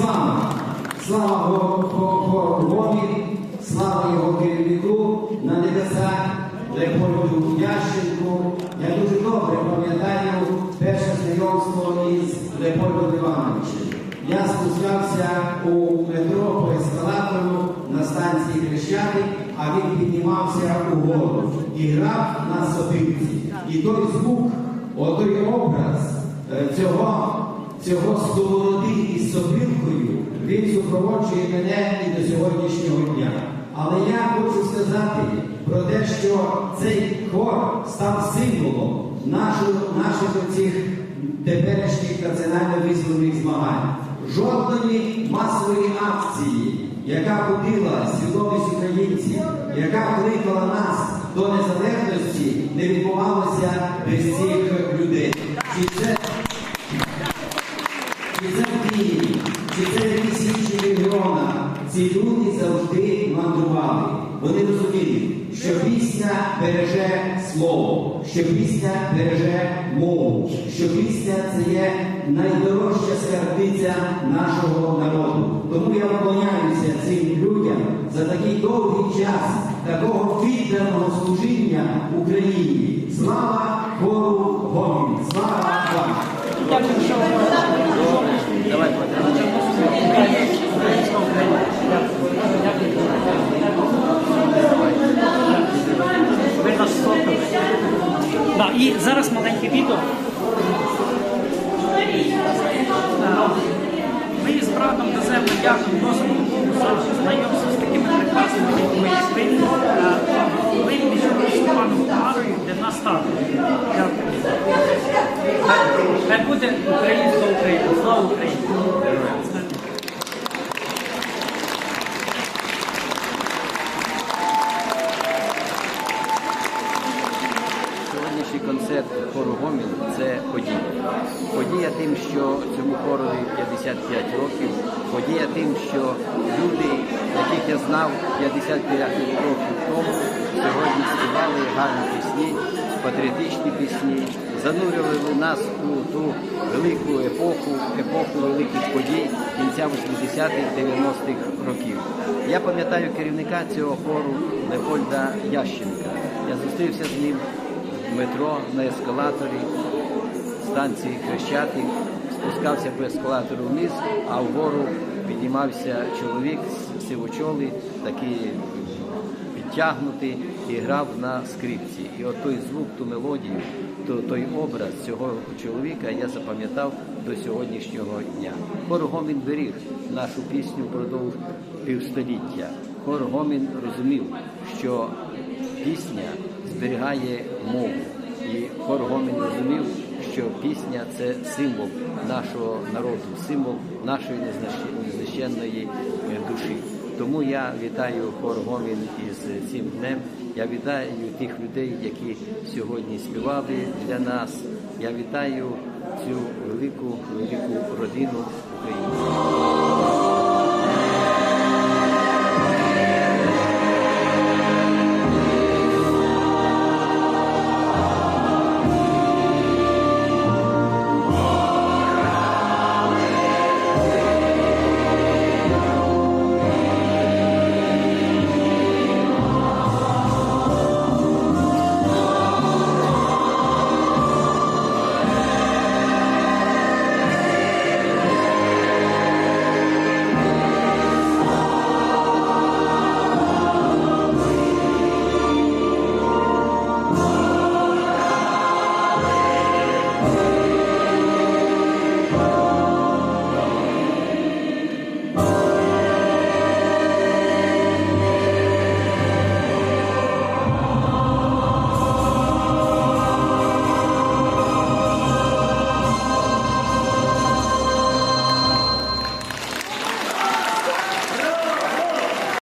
слава! Слава Богові, слава його керівнику на небесах, Леопольду Ященку. Я дуже добре пам'ятаю перше знайомство із Леопольдом Івановичем. Я спускався у метро по ескалатору на станції Хрещатик, а він піднімався угору і грав на сопілці. І той звук, отой образ е, цього, цього сковороди із сопілкою, він супроводжує мене і до сьогоднішнього дня. Але я хочу сказати про те, що цей хор став символом нашого, наших цих теперішніх національно-визвольних змагань. Жодної масової акції, яка будила свідомість українців, яка кликала нас до незалежності, не відбувалося без цих людей. Чи це, чи це якісь інші регіонах, ці люди завжди мандрували. Вони розуміли, що пісня береже слово, що пісня береже мову, що пісня це є найдорожча скарбниця нашого народу. Тому я вклоняюся цим людям за такий довгий час такого відданого служіння Україні. Слава хору Гомін! Слава вам! 要 Сьогоднішній концерт хору Гомін це подія. Подія тим, що цьому хорові 55 років, подія тим, що люди, яких я знав 55 років тому, сьогодні співали гарні пісні, патріотичні пісні, занурювали нас у ту велику епоху, епоху великих подій кінця 80-х, 90-х років. Я пам'ятаю керівника цього хору Леопольда Ященка. Я зустрівся з ним метро на ескалаторі станції Хрещатик, спускався по ескалатору вниз, а вгору піднімався чоловік з сивочоли, такий підтягнутий і грав на скрипці. І от той звук, ту мелодію, то той образ цього чоловіка я запам'ятав до сьогоднішнього дня. Хор Гомін беріг нашу пісню впродовж півстоліття. Хор Гомін розумів, що пісня зберігає мову. І хор Гомін розумів, що пісня це символ нашого народу, символ нашої незнищенної душі. Тому я вітаю хор Гомін із цим днем. Я вітаю тих людей, які сьогодні співали для нас. Я вітаю цю велику велику родину українців.